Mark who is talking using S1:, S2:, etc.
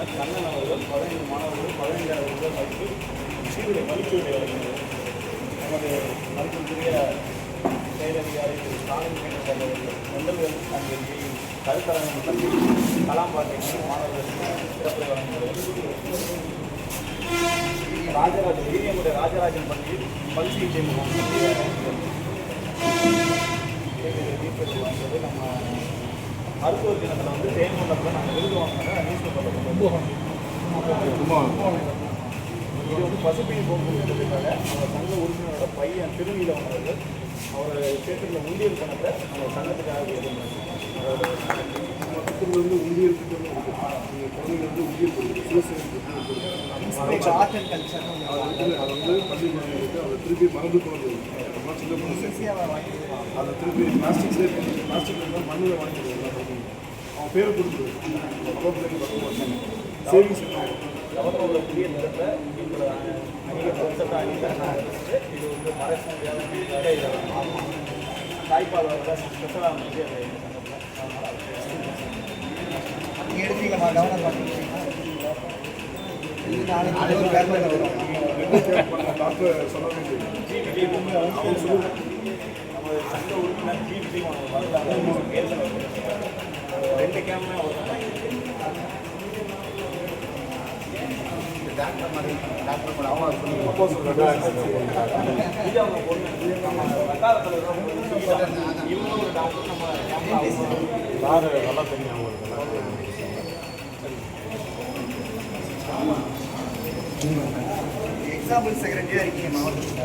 S1: உறுப்பினர் கண்ணன் அவர்கள் பதினைந்து மாணவர்கள் பதினைஞ்சாயிரம் ரூபாய் மதிப்பு சீருடை மதிப்பீடு வழங்கினர் நமது மதிப்பிற்குரிய செயலதிகாரி திரு ஸ்டாலின் கேட்டர் அவர்கள் நெல்லூர் அங்கே கருத்தரங்கம் நடத்தி கலாம் பாட்டை மாணவர்களுக்கு சிறப்பு வழங்கினர் ராஜராஜன் வீரியமுடைய ராஜராஜன் பள்ளியில் பல் சிகிச்சை மருத்துவர் தினத்தில் வந்து தேர்மண்டலத்தில் நாங்கள் விருது வாங்கினோம் நியூஸ் பேப்பரில் இது வந்து பசுமையின் போக்குவரத்துக்காக நம்ம சங்க உறுப்பினரோட பையன் திருநீலம் அவர்கள் அவர் சேர்த்துள்ள உண்டியல் பணத்தை நம்ம சங்கத்துக்காக
S2: வந்து உண்டியல் நீங்கள் குழந்தைங்க வந்து உண்டியல் கொடுக்குது சிவசேனை
S3: ஆர்ட் அண்ட் கல்ச்சர்
S2: அது வந்து வந்து பள்ளி குழந்தைங்களுக்கு அதை திருப்பி மறந்து போகிறது சின்ன அதை திருப்பி பிளாஸ்டிக்ஸே பிளாஸ்டிக் இருந்தால் மண்ணில் வாங்கிடுவோம் அவன் பேர் கொடுத்துருவோம் சேவிங்ஸ்.
S1: கவர்னரோட புதிய நிறத்தை இது வந்து மறைக்க முடியாத தாய்ப்பால் வந்து அந்த
S3: எடுத்தீங்களா கவர்னர் பண்ணிட்டீங்களா இது
S2: டாக்டர்
S3: மாதிரி டாக்டர் கூட அவங்க
S2: நல்லா தெரியும் அவங்களுக்கு
S3: எக்ஸாம்பிள் செக்ரட்டரியாக இருக்கீங்க மாவட்டத்தில்